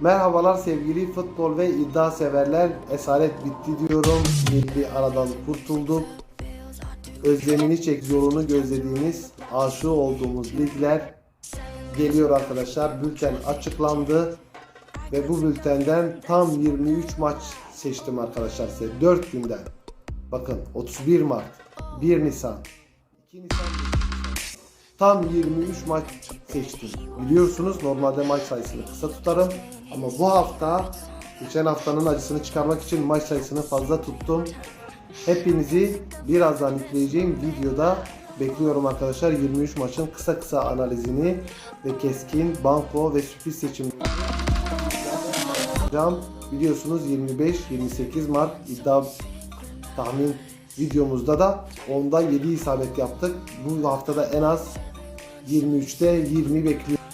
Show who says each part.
Speaker 1: Merhabalar sevgili futbol ve iddia severler. Esaret bitti diyorum. Milli aradan kurtulduk. Özlemini çek yolunu gözlediğimiz, aşığı olduğumuz ligler geliyor arkadaşlar. Bülten açıklandı. Ve bu bültenden tam 23 maç seçtim arkadaşlar size. 4 günden. Bakın 31 Mart, 1 Nisan, 2 Nisan, Tam 23 maç seçtim. Biliyorsunuz normalde maç sayısını kısa tutarım. Ama bu hafta geçen haftanın acısını çıkarmak için maç sayısını fazla tuttum. Hepinizi birazdan yükleyeceğim videoda bekliyorum arkadaşlar. 23 maçın kısa kısa analizini ve keskin banko ve sürpriz seçim. Biliyorsunuz 25-28 Mart iddia tahmin videomuzda da onda 7 isabet yaptık. Bu haftada en az 23'te 20 bekliyorum.